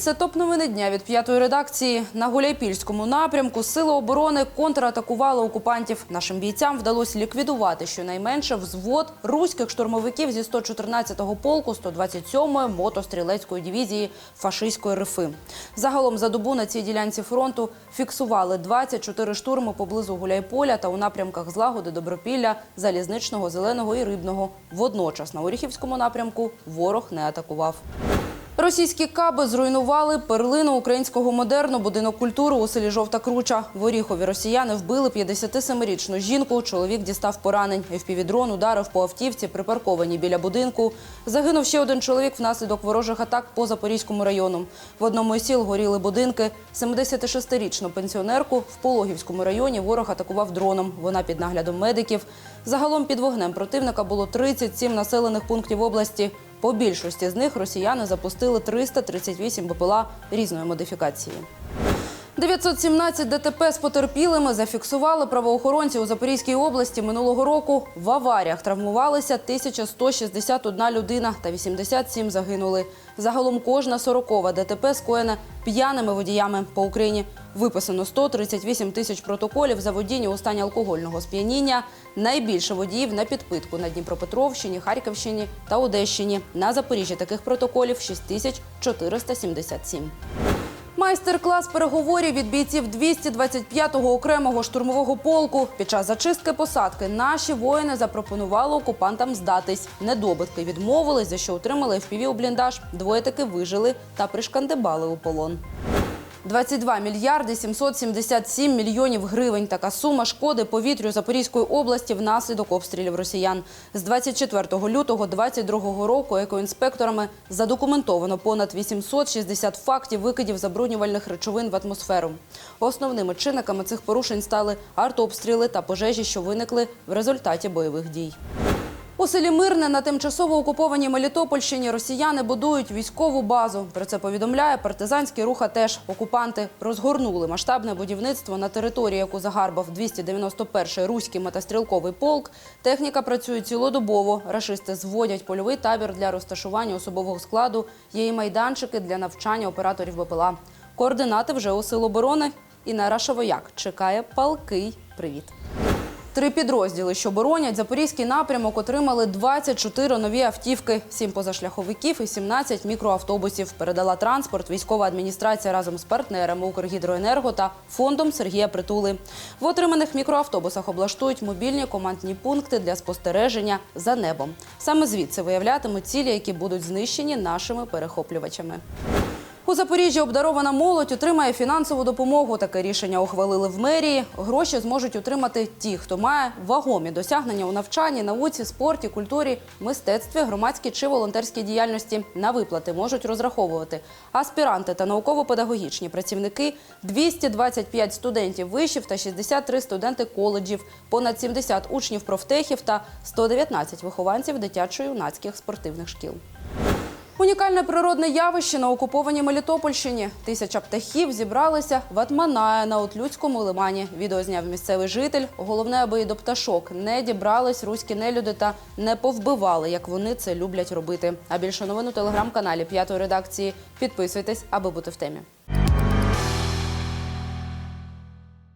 це топ новини дня від п'ятої редакції. На Гуляйпільському напрямку сили оборони контратакували окупантів. Нашим бійцям вдалося ліквідувати щонайменше взвод руських штурмовиків зі 114-го полку 127-ї мотострілецької дивізії фашистської РФи. Загалом за добу на цій ділянці фронту фіксували 24 штурми поблизу Гуляйполя та у напрямках Злагоди, Добропілля, Залізничного, Зеленого і Рибного. Водночас на Оріхівському напрямку ворог не атакував. Російські каби зруйнували перлину українського модерну будинок культури у селі Жовта Круча. В Оріхові росіяни вбили 57-річну жінку. Чоловік дістав поранень. ФПВ-дрон ударив по автівці, припаркованій біля будинку. Загинув ще один чоловік внаслідок ворожих атак по Запорізькому району. В одному із сіл горіли будинки. 76-річну пенсіонерку в Пологівському районі ворог атакував дроном. Вона під наглядом медиків. Загалом під вогнем противника було 37 населених пунктів області. По більшості з них росіяни запустили 338 БПЛА різної модифікації. 917 ДТП з потерпілими зафіксували правоохоронці у Запорізькій області минулого року. В аваріях травмувалися 1161 людина та 87 загинули. Загалом кожна сорокова ДТП скоєна п'яними водіями по Україні. Виписано 138 тисяч протоколів за водіння у стані алкогольного сп'яніння. Найбільше водіїв на підпитку на Дніпропетровщині, Харківщині та Одещині. На Запоріжжі таких протоколів 6477. Майстер-клас переговорів від бійців 225-го окремого штурмового полку. Під час зачистки посадки наші воїни запропонували окупантам здатись. Недобитки відмовились, за що отримали в у бліндаж. Двоє таки вижили та пришкандибали у полон. 22 мільярди 777 мільйонів гривень. Така сума шкоди повітрю Запорізької області внаслідок обстрілів росіян. З 24 лютого 2022 року екоінспекторами задокументовано понад 860 фактів викидів забруднювальних речовин в атмосферу. Основними чинниками цих порушень стали артобстріли та пожежі, що виникли в результаті бойових дій. У селі Мирне на тимчасово окупованій Мелітопольщині росіяни будують військову базу. Про це повідомляє партизанський рух АТЕШ. Окупанти розгорнули масштабне будівництво на території, яку загарбав 291-й руський мотострілковий полк. Техніка працює цілодобово. Рашисти зводять польовий табір для розташування особового складу. Є і майданчики для навчання операторів БПЛА. Координати вже у сил оборони. І на Рашавояк чекає палкий привіт. Три підрозділи, що боронять запорізький напрямок, отримали 24 нові автівки, 7 позашляховиків і 17 мікроавтобусів. Передала транспорт військова адміністрація разом з партнерами Укргідроенерго та фондом Сергія Притули. В отриманих мікроавтобусах облаштують мобільні командні пункти для спостереження за небом. Саме звідси виявлятимуть цілі, які будуть знищені нашими перехоплювачами. У Запоріжжі обдарована молодь отримає фінансову допомогу. Таке рішення ухвалили в мерії. Гроші зможуть отримати ті, хто має вагомі досягнення у навчанні, науці, спорті, культурі, мистецтві, громадській чи волонтерській діяльності. На виплати можуть розраховувати аспіранти та науково-педагогічні працівники, 225 студентів вишів та 63 студенти коледжів, понад 70 учнів профтехів та 119 вихованців дитячо-юнацьких спортивних шкіл. Унікальне природне явище на окупованій Мелітопольщині. Тисяча птахів зібралися в Атманає на Отлюцькому лимані. Відео зняв місцевий житель. Головне, аби і до пташок не дібрались руські нелюди та не повбивали, як вони це люблять робити. А більше новин у телеграм-каналі п'ятої редакції. Підписуйтесь, аби бути в темі.